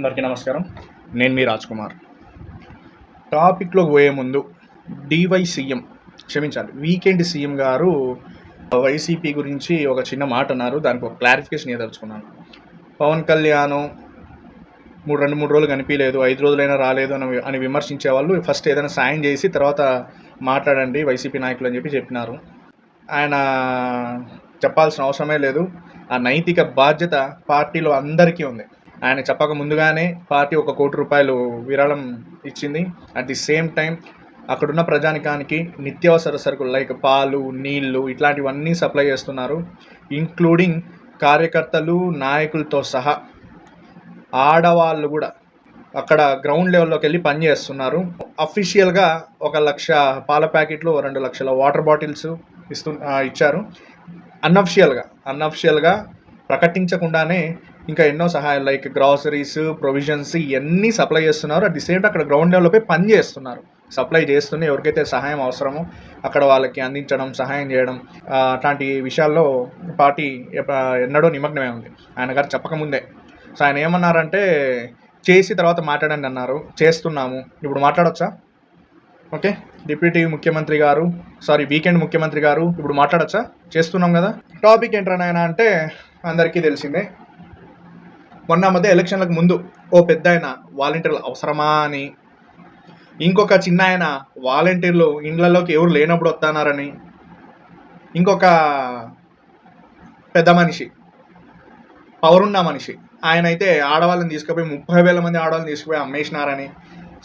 అందరికీ నమస్కారం. నేను మీ రాజ్ కుమార్ టాపిక్లోకి పోయే ముందు డివై సీఎం క్షమించాలి. వీకెండ్ సీఎం గారు వైసీపీ గురించి ఒక చిన్న మాట అన్నారు. దానికి ఒక క్లారిఫికేషన్ ఇవ్వదలుచుకున్నాను. పవన్ కళ్యాణ్ మూడు రెండు మూడు రోజులు కనిపించలేదు. ఐదు రోజులైనా రాలేదు అని అని విమర్శించే వాళ్ళు ఫస్ట్ ఏదైనా సాయం చేసి తర్వాత మాట్లాడండి వైసీపీ నాయకులు అని చెప్పి చెప్పినారు. ఆయన చెప్పాల్సిన అవసరమే లేదు. ఆ నైతిక బాధ్యత పార్టీలో అందరికీ ఉంది. ఆయన చెప్పక ముందుగానే పార్టీ ఒక కోటి రూపాయలు విరాళం ఇచ్చింది. అట్ ది సేమ్ టైం అక్కడున్న ప్రజానికానికి నిత్యావసర సరుకులు లైక్ పాలు నీళ్ళు ఇట్లాంటివన్నీ సప్లై చేస్తున్నారు ఇంక్లూడింగ్ కార్యకర్తలు నాయకులతో సహా ఆడవాళ్ళు కూడా అక్కడ గ్రౌండ్ లెవెల్లోకి వెళ్ళి పని చేస్తున్నారు. అఫీషియల్గా ఒక లక్ష పాల ప్యాకెట్లు రెండు లక్షల వాటర్ బాటిల్స్ ఇస్తు ఇచ్చారు. అన్అఫిషియల్గా అన్అఫిషియల్గా ప్రకటించకుండానే ఇంకా ఎన్నో సహాయాలు లైక్ గ్రాసరీస్ ప్రొవిజన్స్ ఇవన్నీ సప్లై చేస్తున్నారు. అట్ ది సేమ్ అక్కడ గ్రౌండ్ లెవెల్పై పని చేస్తున్నారు. సప్లై చేస్తూనే ఎవరికైతే సహాయం అవసరమో అక్కడ వాళ్ళకి అందించడం సహాయం చేయడం అట్లాంటి విషయాల్లో పార్టీ ఎప్ప- నిమగ్నమే ఉంది. ఆయన గారు చెప్పకముందే. సో ఆయన ఏమన్నారంటే చేసి తర్వాత మాట్లాడండి అన్నారు. చేస్తున్నాము. ఇప్పుడు మాట్లాడొచ్చా? ఓకే డిప్యూటీ ముఖ్యమంత్రి గారు సారీ వీకెండ్ ముఖ్యమంత్రి గారు ఇప్పుడు మాట్లాడచ్చా? చేస్తున్నాం కదా. టాపిక్ ఏంటన్నాయన అంటే అందరికీ తెలిసిందే. మొన్న మధ్య ఎలక్షన్లకు ముందు ఓ పెద్ద ఆయన వాలంటీర్లు అవసరమా అని ఇంకొక చిన్న ఆయన వాలంటీర్లు ఇండ్లలోకి ఎవరు లేనప్పుడు వస్తున్నారని ఇంకొక పెద్ద మనిషి పవరున్న మనిషి ఆయన అయితే ఆడవాళ్ళని తీసుకుపోయి ముప్పై వేల మంది ఆడవాళ్ళని తీసుకుపోయి అమ్మేసినారని.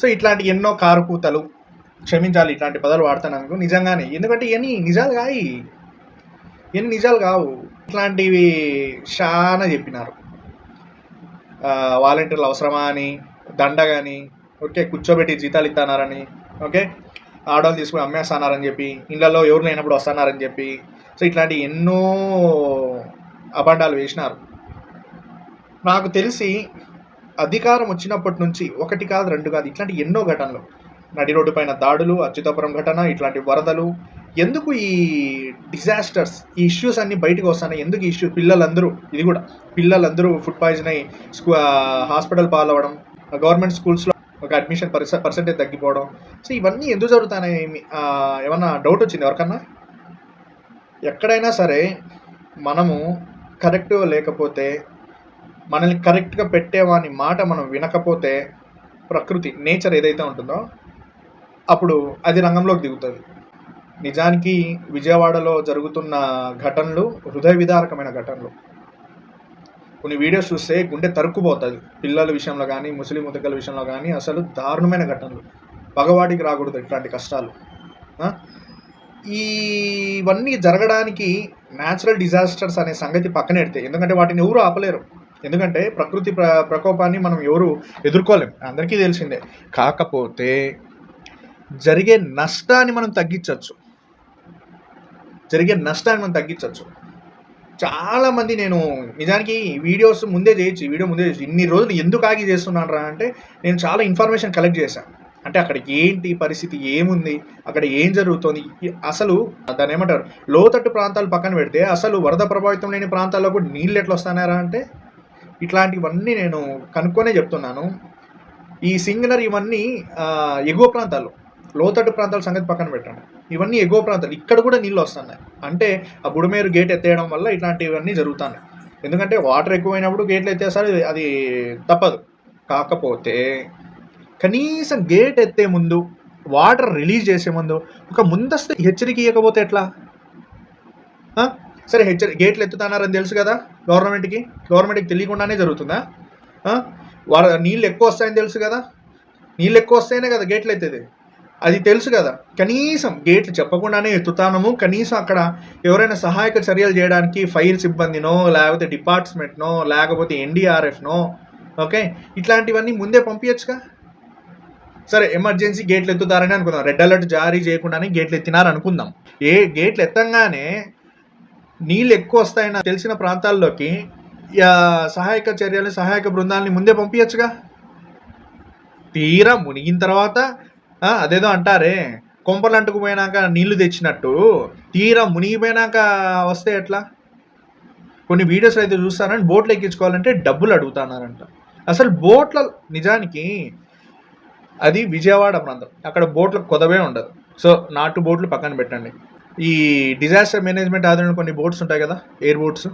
సో ఇట్లాంటి ఎన్నో కారు కూతలు క్షమించాలి ఇట్లాంటి పదాలు వాడుతాను నిజంగానే. ఎందుకంటే ఇవన్నీ నిజాలు కాయి. ఇవన్నీ నిజాలు కావు. ఇట్లాంటివి చాలా చెప్పినారు. వాలంటీర్లు అవసరమా అని దండ కానీ ఓకే కూర్చోబెట్టి జీతాలు ఇస్తానారని ఓకే ఆడవాళ్ళు తీసుకుని అమ్మేస్తున్నారని చెప్పి ఇళ్ళల్లో ఎవరు లేనప్పుడు వస్తున్నారని చెప్పి సో ఇట్లాంటి ఎన్నో అబండాలు వేసినారు. నాకు తెలిసి అధికారం వచ్చినప్పటి నుంచి ఒకటి కాదు రెండు కాదు ఇట్లాంటి ఎన్నో ఘటనలు. నడి రోడ్డు పైన దాడులు అచ్యుతాపురం ఘటన ఇట్లాంటి వరదలు ఎందుకు ఈ డిజాస్టర్స్ ఈ ఇష్యూస్ అన్ని బయటకు వస్తున్నాయి? ఎందుకు ఈ ఇష్యూ పిల్లలందరూ ఇది కూడా పిల్లలందరూ ఫుడ్ పాయిజన్ అయ్యి స్కూ హాస్పిటల్ పాలవడం గవర్నమెంట్ స్కూల్స్లో ఒక అడ్మిషన్ పర్స పర్సెంటేజ్ తగ్గిపోవడం. సో ఇవన్నీ ఎందుకు జరుగుతున్నాయి? ఏమన్నా డౌట్ వచ్చింది ఎవరికన్నా? ఎక్కడైనా సరే మనము కరెక్ట్ లేకపోతే మనల్ని కరెక్ట్గా పెట్టేవాని మాట మనం వినకపోతే ప్రకృతి నేచర్ ఏదైతే ఉంటుందో అప్పుడు అది రంగంలోకి దిగుతుంది. నిజానికి విజయవాడలో జరుగుతున్న ఘటనలు హృదయ విదారకమైన ఘటనలు. కొన్ని వీడియోస్ చూస్తే గుండె తరుక్కుపోతుంది. పిల్లల విషయంలో కానీ ముస్లిం ఉదకల విషయంలో కానీ అసలు దారుణమైన ఘటనలు. పగవాడికి రాకూడదు ఇట్లాంటి కష్టాలు. ఇవన్నీ జరగడానికి న్యాచురల్ డిజాస్టర్స్ అనే సంగతి పక్కన పెడితే ఎందుకంటే వాటిని ఎవరు ఆపలేరు. ఎందుకంటే ప్రకృతి ప్ర ప్రకోపాన్ని మనం ఎవరు ఎదుర్కోలేం. అందరికీ తెలిసిందే. కాకపోతే జరిగే నష్టాన్ని మనం తగ్గించవచ్చు జరిగే నష్టాన్ని మనం తగ్గించవచ్చు. చాలామంది నేను నిజానికి వీడియోస్ ముందే చేయొచ్చు వీడియో ముందే చేయొచ్చు. ఇన్ని రోజులు ఎందుకు ఆగి చేస్తున్నాను రా అంటే నేను చాలా ఇన్ఫర్మేషన్ కలెక్ట్ చేశాను. అంటే అక్కడ ఏంటి పరిస్థితి ఏముంది అక్కడ ఏం జరుగుతుంది అసలు దాన్ని ఏమంటారు లోతట్టు ప్రాంతాలు పక్కన పెడితే అసలు వరద ప్రభావితం లేని ప్రాంతాల్లో కూడా నీళ్ళు ఎట్లా వస్తానారా అంటే ఇట్లాంటివన్నీ నేను కనుక్కొనే చెప్తున్నాను. ఈ సింగనర్ ఇవన్నీ ఎగువ ప్రాంతాలు లోతట్టు ప్రాంతాల సంగతి పక్కన పెట్టండి. ఇవన్నీ ఎగువ ప్రాంతాలు. ఇక్కడ కూడా నీళ్ళు వస్తున్నాయి. అంటే ఆ బుడమేరు గేట్ ఎత్తేయడం వల్ల ఇట్లాంటివన్నీ జరుగుతున్నాయి. ఎందుకంటే వాటర్ ఎక్కువైనప్పుడు గేట్లు ఎత్తేసారి అది తప్పదు. కాకపోతే కనీసం గేట్ ఎత్తే ముందు వాటర్ రిలీజ్ చేసే ముందు ఒక ముందస్తు హెచ్చరిక ఇవ్వకపోతే ఎట్లా? సరే హెచ్చరి గేట్లు ఎత్తుతున్నారని తెలుసు కదా గవర్నమెంట్కి గవర్నమెంట్కి తెలియకుండానే జరుగుతుందా? ఆ? వారు నీళ్ళు ఎక్కువ వస్తాయని తెలుసు కదా? నీళ్ళు ఎక్కువ వస్తేనే కదా గేట్లు ఎత్తేది. అది తెలుసు కదా. కనీసం గేట్లు చెప్పకుండానే ఎత్తుతానము. కనీసం అక్కడ ఎవరైనా సహాయక చర్యలు చేయడానికి ఫైర్ సిబ్బందినో లేకపోతే డిపార్ట్మెంట్నో లేకపోతే ఎన్డీఆర్ఎఫ్నో ఓకే? ఇట్లాంటివన్నీ ముందే పంపించచ్చుగా సరే ఎమర్జెన్సీ గేట్లు ఎత్తుతారని అనుకుందాం. రెడ్ అలర్ట్ జారీ చేయకుండానే గేట్లు ఎత్తినారు అనుకుందాం ఏ గేట్లు ఎత్తంగానే నీళ్ళు ఎక్కువ వస్తాయని తెలిసిన ప్రాంతాల్లోకి సహాయక చర్యలు సహాయక బృందాలని ముందే పంపించచ్చుగా తీరా మునిగిన తర్వాత అదేదో అంటారే. కొంపలు అంటుకుపోయినాక నీళ్ళు తెచ్చినట్టు. తీరా మునిగిపోయినాక వస్తే ఎట్లా? కొన్ని వీడియోస్ అయితే చూస్తానని బోట్లు ఎక్కించుకోవాలంటే డబ్బులు అడుగుతున్నారంట. అసలు బోట్ల నిజానికి అది విజయవాడ ప్రాంతం. అక్కడ బోట్ల కొదవే ఉండదు. సో నాటు బోట్లు పక్కన పెట్టండి. ఈ డిజాస్టర్ మేనేజ్మెంట్ ఆధారంలో కొన్ని బోట్స్ ఉంటాయి కదా ఎయిర్ బోట్స్.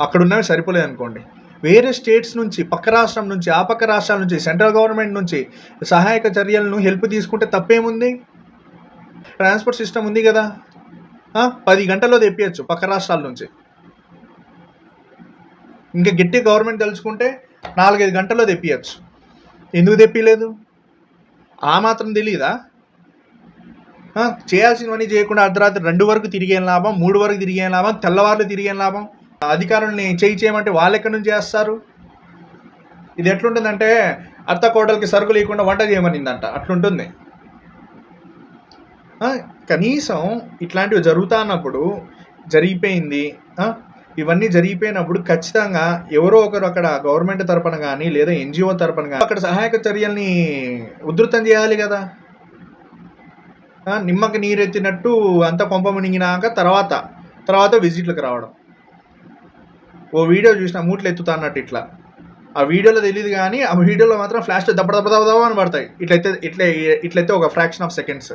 అక్కడ ఉన్నవి సరిపోలేదు అనుకోండి వేరే స్టేట్స్ నుంచి పక్క రాష్ట్రం నుంచి ఆ పక్క రాష్ట్రాల నుంచి సెంట్రల్ గవర్నమెంట్ నుంచి సహాయక చర్యలను హెల్ప్ తీసుకుంటే తప్పేముంది? ట్రాన్స్పోర్ట్ సిస్టమ్ ఉంది కదా. పది గంటల్లో తెప్పియచ్చు పక్క రాష్ట్రాల నుంచి. ఇంకా గట్టి గవర్నమెంట్ తెలుసుకుంటే నాలుగైదు గంటల్లో తెప్పియచ్చు. ఎందుకు తెప్పిలేదు ఆ మాత్రం తెలియదా చేయాల్సిన చేయాల్సినవన్నీ చేయకుండా అర్ధరాత్రి రెండు వరకు తిరిగే లాభం మూడు వరకు తిరిగే లాభం తెల్లవారులు తిరిగే లాభం? అధికారుల్ని చేయి చేయమంటే వాళ్ళు ఎక్కడి నుంచి చేస్తారు? ఇది ఎట్లుంటుందంటే అత్త కోటలకి సరుకు లేకుండా వంట చేయమనిందంట. అట్లుంటుంది. ఆ, కనీసం ఇట్లాంటివి జరుగుతున్నప్పుడు జరిగిపోయింది. ఇవన్నీ జరిగిపోయినప్పుడు ఖచ్చితంగా ఎవరో ఒకరు అక్కడ గవర్నమెంట్ తరపున కానీ లేదా ఎన్జిఓ తరపున కానీ అక్కడ సహాయక చర్యల్ని ఉధృతం చేయాలి కదా. నిమ్మకి నీరెత్తినట్టు అంత కొంప మునిగినాక తర్వాత తర్వాత విజిట్లకు రావడం. ఓ వీడియో చూసిన మూట్లు ఎత్తుతా అన్నట్టు ఇట్లా. ఆ వీడియోలో తెలియదు కానీ ఆ వీడియోలో మాత్రం ఫ్లాష్ దప్ప దప్ప దప్ప దప్ప అని పడతాయి. ఇట్లయితే ఇట్లా ఇట్లయితే ఒక ఫ్రాక్షన్ ఆఫ్ సెకండ్స్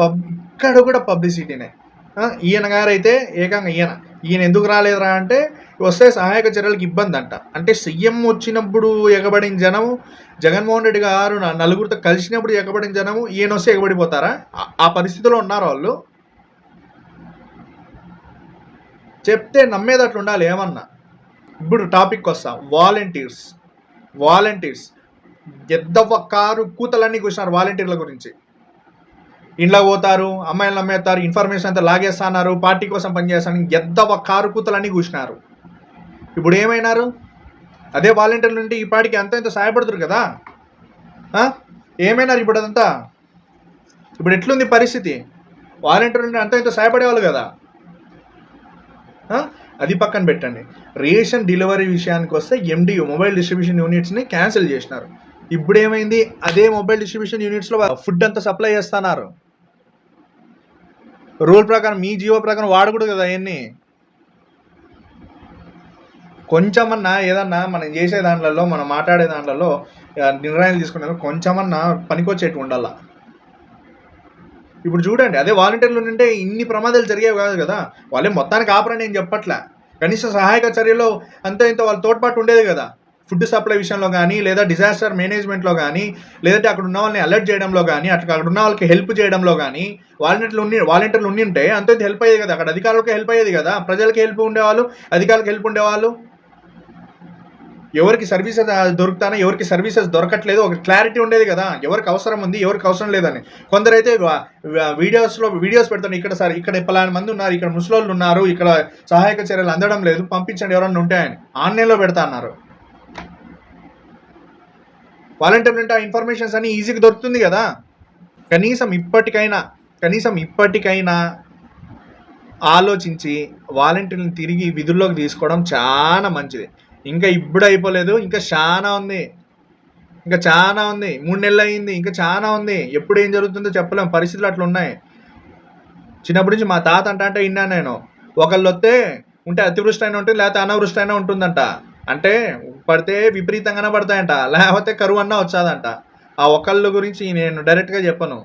పబ్ ఇక్కడ కూడా పబ్లిసిటీనే. ఈయన ఈయన గారైతే ఏకంగా ఈయన. ఈయన ఎందుకు రాలేదురా అంటే వస్తే సహాయక చర్యలకు ఇబ్బంది అంట అంటే సీఎం వచ్చినప్పుడు ఎగబడిన జనం జగన్మోహన్ రెడ్డి గారు నా- నలుగురితో కలిసినప్పుడు ఎగబడిన జనం ఈయన వస్తే ఎగబడిపోతారా? ఆ పరిస్థితిలో ఉన్నారు వాళ్ళు. చెప్తే నమ్మేదట్లు ఉండాలి ఏమన్నా? ఇప్పుడు టాపిక్ వస్తాం. వాలంటీర్స్. వాలంటీర్స్. ఎద్దవ్వ కారు కూతలన్నీ కూర్చున్నారు వాలంటీర్ల గురించి. ఇంట్లో పోతారు అమ్మాయిలు నమ్మేస్తారు ఇన్ఫర్మేషన్ అంతా లాగేస్తున్నారు పార్టీ కోసం పనిచేస్తాను ఎద్దవ కారు కూతలన్నీ కూర్చున్నారు. ఇప్పుడు ఏమైనారు? అదే వాలంటీర్లు నుండి ఈ పాటికి అంత ఇంత సహాయపడుతురు కదా? ఏమైనారు ఇప్పుడు అదంతా? ఇప్పుడు ఎట్లుంది పరిస్థితి? వాలంటీర్ నుండి అంత ఇంత సహాయపడేవాళ్ళు కదా? అది పక్కన పెట్టండి. రేషన్ డెలివరీ విషయానికి వస్తే ఎండియు మొబైల్ డిస్ట్రిబ్యూషన్ యూనిట్స్ని క్యాన్సిల్ చేసినారు. ఇప్పుడు ఏమైంది అదే మొబైల్ డిస్ట్రిబ్యూషన్ యూనిట్స్లో ఫుడ్ అంతా సప్లై చేస్తున్నారు. రూల్ ప్రకారం మీ జియో ప్రకారం వాడకూడదు కదా అవన్నీ కొంచెమన్నా ఏదన్నా మనం చేసే దాంట్లలో మనం మాట్లాడే దాంట్లలో నిర్ణయాలు తీసుకునే కొంచెమన్నా పనికొచ్చేట్టు ఉండాలా. ఇప్పుడు చూడండి అదే వాలంటీర్లు ఉంటే ఇన్ని ప్రమాదాలు జరిగేవి కాదు కదా. వాళ్ళే మొత్తానికి ఆపరని నేను చెప్పట్లే. కనీస సహాయక చర్యలో అంత ఇంత వాళ్ళ తోడ్పాటు ఉండేది కదా. ఫుడ్ సప్లై విషయంలో కానీ లేదా డిజాస్టర్ మేనేజ్మెంట్లో కానీ లేదంటే అక్కడ ఉన్న వాళ్ళని అలర్ట్ చేయడంలో కానీ అట్లా అక్కడ ఉన్న వాళ్ళకి హెల్ప్ చేయడంలో కానీ వాలంటీర్లు ఉండి వాలంటీర్లు ఉండి ఉంటే అంత ఇంత హెల్ప్ అయ్యేది కదా. అక్కడ అధికారులకు హెల్ప్ అయ్యేది కదా. ప్రజలకు హెల్ప్ ఉండేవాళ్ళు అధికారులకు హెల్ప్ ఉండేవాళ్ళు. ఎవరికి సర్వీసెస్ దొరుకుతానో ఎవరికి సర్వీసెస్ దొరకట్లేదు ఒక క్లారిటీ ఉండేది కదా. ఎవరికి అవసరం ఉంది ఎవరికి అవసరం లేదని. కొందరైతే వీడియోస్లో వీడియోస్ పెడతాను ఇక్కడ సార్ ఇక్కడ పలానా మంది ఉన్నారు ఇక్కడ ముసలోళ్ళు ఉన్నారు ఇక్కడ సహాయక చర్యలు అందడం లేదు పంపించండి ఎవరన్నా ఉంటే అని ఆన్లైన్లో పెడతా అన్నారు. వాలంటీర్లు ఆ ఇన్ఫర్మేషన్స్ అన్ని ఈజీగా దొరుకుతుంది కదా. కనీసం ఇప్పటికైనా కనీసం ఇప్పటికైనా ఆలోచించి వాలంటీర్లను తిరిగి విధుల్లోకి తీసుకోవడం చాలా మంచిది. ఇంకా ఇప్పుడు అయిపోలేదు ఇంకా చాలా ఉంది. ఇంకా చాలా ఉంది. మూడు నెలలు అయింది ఇంకా చాలా ఉంది. ఎప్పుడు ఏం జరుగుతుందో చెప్పలేం. పరిస్థితులు అట్లా ఉన్నాయి. చిన్నప్పటి నుంచి మా తాత అంట అంటే విన్నాను నేను. ఒకళ్ళు వస్తే ఉంటే అతివృష్టి అయినా ఉంటుంది లేకపోతే అనావృష్టి అయినా ఉంటుందంట. అంటే పడితే విపరీతంగానే పడతాయంట. లేకపోతే కరువు అన్నా వచ్చాదంట. ఆ ఒకళ్ళ గురించి నేను డైరెక్ట్గా చెప్పను.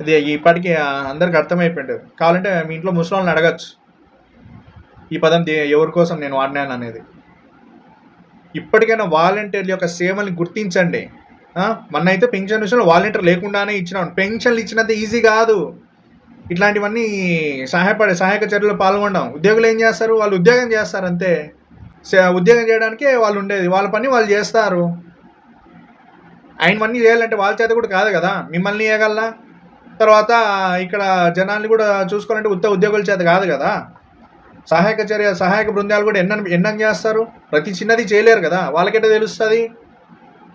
ఇది ఇప్పటికీ అందరికి అర్థమైపోయింది. కావాలంటే మీ ఇంట్లో ముసలాళ్ళని అడగచ్చు. ఈ పదం ఎవరి కోసం నేను వాడినాను అనేది. ఇప్పటికైనా వాలంటీర్ల యొక్క సేవల్ని గుర్తించండి. మన అయితే పెన్షన్ విషయంలో వాలంటీర్ లేకుండానే ఇచ్చినాం. పెన్షన్లు ఇచ్చినంత ఈజీ కాదు. ఇట్లాంటివన్నీ సహాయపడే సహాయక చర్యలు పాల్గొనడం. ఉద్యోగులు ఏం చేస్తారు? వాళ్ళు ఉద్యోగం చేస్తారు అంతే. సే- ఉద్యోగం చేయడానికే వాళ్ళు ఉండేది. వాళ్ళ పని వాళ్ళు చేస్తారు. ఆయనవన్నీ చేయాలంటే వాళ్ళ చేత కూడా కాదు కదా. మిమ్మల్ని చేయగలరా తర్వాత ఇక్కడ జనాల్ని కూడా చూసుకోవాలంటే ఉత్త ఉద్యోగుల చేత కాదు కదా. సహాయక చర్య సహాయక బృందాలు కూడా ఎన్న ఎన్నం చేస్తారు? ప్రతి చిన్నది చేయలేరు కదా. వాళ్ళకెట్ట తెలుస్తుంది?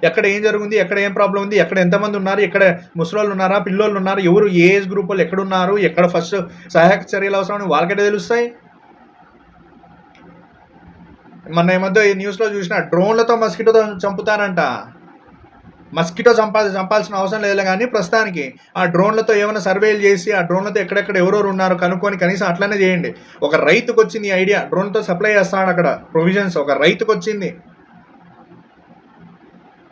ఎక్కడ ఏం జరిగింది? ఎక్కడ ఏం ప్రాబ్లం ఉంది? ఎక్కడ ఎంతమంది ఉన్నారు? ఎక్కడ ముసలోళ్ళు ఉన్నారా? పిల్లోళ్ళు ఉన్నారు? ఎవరు ఏ ఏజ్ గ్రూప్ వాళ్ళు ఎక్కడ ఉన్నారు? ఎక్కడ ఫస్ట్ సహాయక చర్యలు అవసరం అని తెలుస్తాయి? మొన్న ఈ మధ్య ఈ న్యూస్లో చూసిన డ్రోన్లతో మస్కిటోతో చంపుతారంట. మస్కిటో చంపా చంపాల్సిన అవసరం లేదు కానీ ప్రస్తుతానికి ఆ డ్రోన్లతో ఏమైనా సర్వేలు చేసి ఆ డ్రోన్లతో ఎక్కడెక్కడ ఎవరెవరు ఉన్నారు కనుక్కొని కనీసం అట్లనే చేయండి. ఒక రైతుకు వచ్చింది ఐడియా. డ్రోన్తో సప్లై చేస్తాడు అక్కడ ప్రొవిజన్స్. ఒక రైతుకు వచ్చింది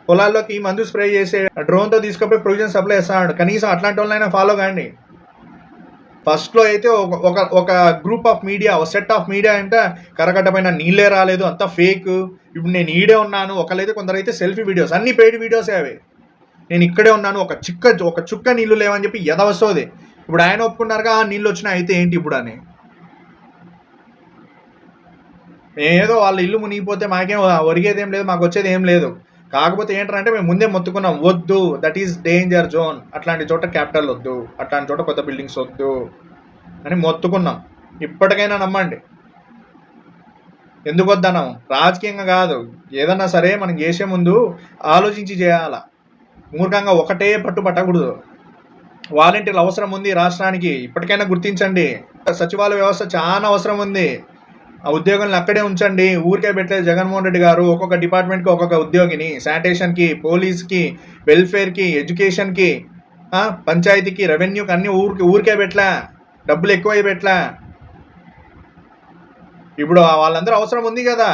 పొలాల్లోకి ఈ మందు స్ప్రే చేసే డ్రోన్తో తీసుకుపోయి ప్రొవిజన్ సప్లై చేస్తాడు. కనీసం అట్లాంటి వాళ్ళైనా ఫాలో కాండి. ఫస్ట్లో అయితే ఒక ఒక గ్రూప్ ఆఫ్ మీడియా ఒక సెట్ ఆఫ్ మీడియా అంటే కరకట్టమైన నీళ్ళే రాలేదు అంతా ఫేక్ ఇప్పుడు నేను ఈడే ఉన్నాను ఒకరైతే కొందరైతే సెల్ఫీ వీడియోస్ అన్ని పెయిడ్ వీడియోసే అవి. నేను ఇక్కడే ఉన్నాను ఒక చిక్క ఒక చుక్క నీళ్ళు లేవని చెప్పి ఎదవసోది. ఇప్పుడు ఆయన ఒప్పుకున్నారుగా ఆ నీళ్ళు వచ్చినా అయితే ఏంటి ఇప్పుడు అని. ఏదో వాళ్ళ ఇల్లు మునిగిపోతే మాకేం ఒరిగేది ఏం లేదు మాకు వచ్చేది ఏం లేదు. కాకపోతే ఏంటంటే మేము ముందే మొత్తుకున్నాం వద్దు దట్ ఈస్ డేంజర్ జోన్ అట్లాంటి చోట క్యాపిటల్ వద్దు అట్లాంటి చోట కొత్త బిల్డింగ్స్ వద్దు అని మొత్తుకున్నాం. ఇప్పటికైనా నమ్మండి. ఎందుకు వద్దనం రాజకీయంగా కాదు. ఏదన్నా సరే మనం చేసే ముందు ఆలోచించి చేయాల. మూర్ఖంగా ఒకటే పట్టు పట్టకూడదు. వాలంటీర్లు అవసరం ఉంది రాష్ట్రానికి. ఇప్పటికైనా గుర్తించండి. సచివాలయ వ్యవస్థ చాలా అవసరం ఉంది. ఆ ఉద్యోగులను అక్కడే ఉంచండి. ఊరికే పెట్టలేదు జగన్మోహన్ రెడ్డి గారు ఒక్కొక్క డిపార్ట్మెంట్కి ఒక్కొక్క ఉద్యోగిని శానిటేషన్కి పోలీస్కి వెల్ఫేర్కి ఎడ్యుకేషన్కి పంచాయతీకి రెవెన్యూకి అన్ని ఊరికి ఊరికే పెట్టలే డబ్బులు ఎక్కువ పెట్టలే. ఇప్పుడు వాళ్ళందరూ అవసరం ఉంది కదా.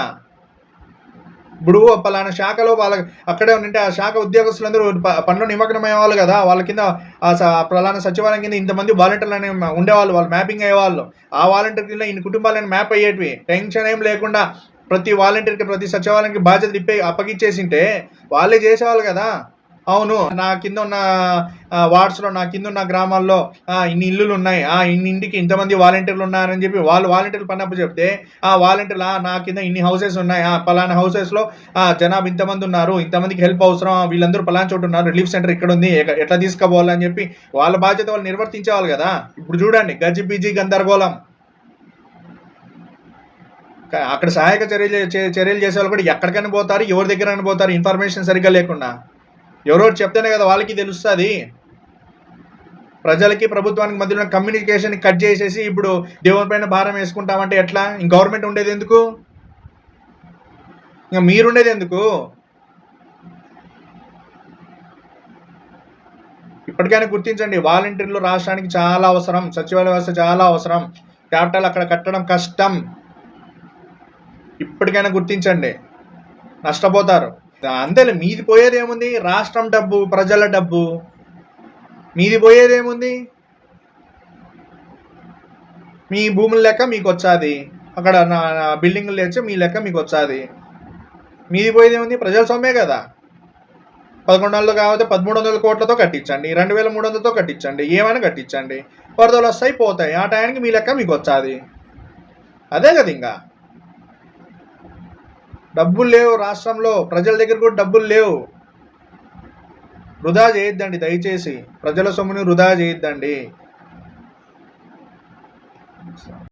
ఇప్పుడు పలానా శాఖలో వాళ్ళ అక్కడే ఉంటే ఆ శాఖ ఉద్యోగస్తులందరూ పనిలో నిమగ్నం కదా వాళ్ళ కింద ఆ స- పలానా సచివాలయం కింద ఇంతమంది వాలంటీర్లు అనే ఉండేవాళ్ళు వాళ్ళు మ్యాపింగ్ అయ్యేవాళ్ళు ఆ వాలంటీర్ కింద ఇన్ని కుటుంబాలను మ్యాప్ అయ్యేటివి. టెన్షన్ ఏం లేకుండా ప్రతి వాలంటీర్కి ప్రతి సచివాలయానికి బాధ్యత ఇప్పే అప్పగించేసింటే వాళ్ళే చేసేవాళ్ళు కదా. అవును నా కింద ఉన్న వార్డ్స్లో నా కింద ఉన్న గ్రామాల్లో ఇన్ని ఇల్లులు ఉన్నాయి ఆ ఇన్ని ఇంటికి ఇంతమంది వాలంటీర్లు ఉన్నారని చెప్పి వాళ్ళు వాలంటీర్లు పన్నప్పుడు చెప్తే ఆ వాలంటీర్లు నా కింద ఇన్ని హౌసెస్ ఉన్నాయి. ఆ పలానా హౌసెస్లో ఆ జనాభా ఇంతమంది ఉన్నారు. ఇంతమందికి హెల్ప్ అవసరం. వీళ్ళందరూ పలానా చోటు ఉన్నారు. రిలీఫ్ సెంటర్ ఇక్కడ ఉంది ఎట్లా తీసుకుపోవాలని చెప్పి వాళ్ళ బాధ్యత వాళ్ళు నిర్వర్తించేవాళ్ళు కదా. ఇప్పుడు చూడండి గజిబిజి గందరగోళం. అక్కడ సహాయక చర్యలు చర్యలు చేసే వాళ్ళు కూడా ఎక్కడికైనా పోతారు ఎవరి దగ్గర పోతారు. ఇన్ఫర్మేషన్ సరిగ్గా లేకుండా. ఎవరో చెప్తేనే కదా వాళ్ళకి తెలుస్తుంది. ప్రజలకి ప్రభుత్వానికి మధ్యలో కమ్యూనికేషన్ కట్ చేసేసి ఇప్పుడు దేవుని పైన భారం వేసుకుంటామంటే ఎట్లా? ఇంక గవర్నమెంట్ ఉండేది ఎందుకు? ఇంకా మీరుండేది ఎందుకు? ఇప్పటికైనా గుర్తించండి వాలంటీర్లు రాష్ట్రానికి చాలా అవసరం సచివాలయ వ్యవస్థ చాలా అవసరం క్యాపిటల్ అక్కడ కట్టడం కష్టం. ఇప్పటికైనా గుర్తించండి నష్టపోతారు. అంతేలే మీది పోయేది ఏముంది రాష్ట్రం డబ్బు ప్రజల డబ్బు. మీది పోయేది ఏముంది మీ భూముల లెక్క మీకు వచ్చాది అక్కడ నా నా బిల్డింగ్లు లేచి మీ లెక్క మీకు వచ్చాది మీది పోయేది ఏముంది ప్రజల సొమ్మే కదా. పదకొండు వందలు కాకపోతే పదమూడు వందల కోట్లతో కట్టించండి. రెండు వేల మూడు వందలతో కట్టించండి. ఏమైనా కట్టించండి. వరదలు వస్తాయి పోతాయి. ఆ టయానికి మీ లెక్క మీకు వచ్చాది అదే కదా ఇంకా డబ్బులు లేవు రాష్ట్రంలో. ప్రజల దగ్గర కూడా డబ్బులు లేవు. వృధా చేయొద్దండి దయచేసి. ప్రజల సొమ్ముని వృధా చేయొద్దండి.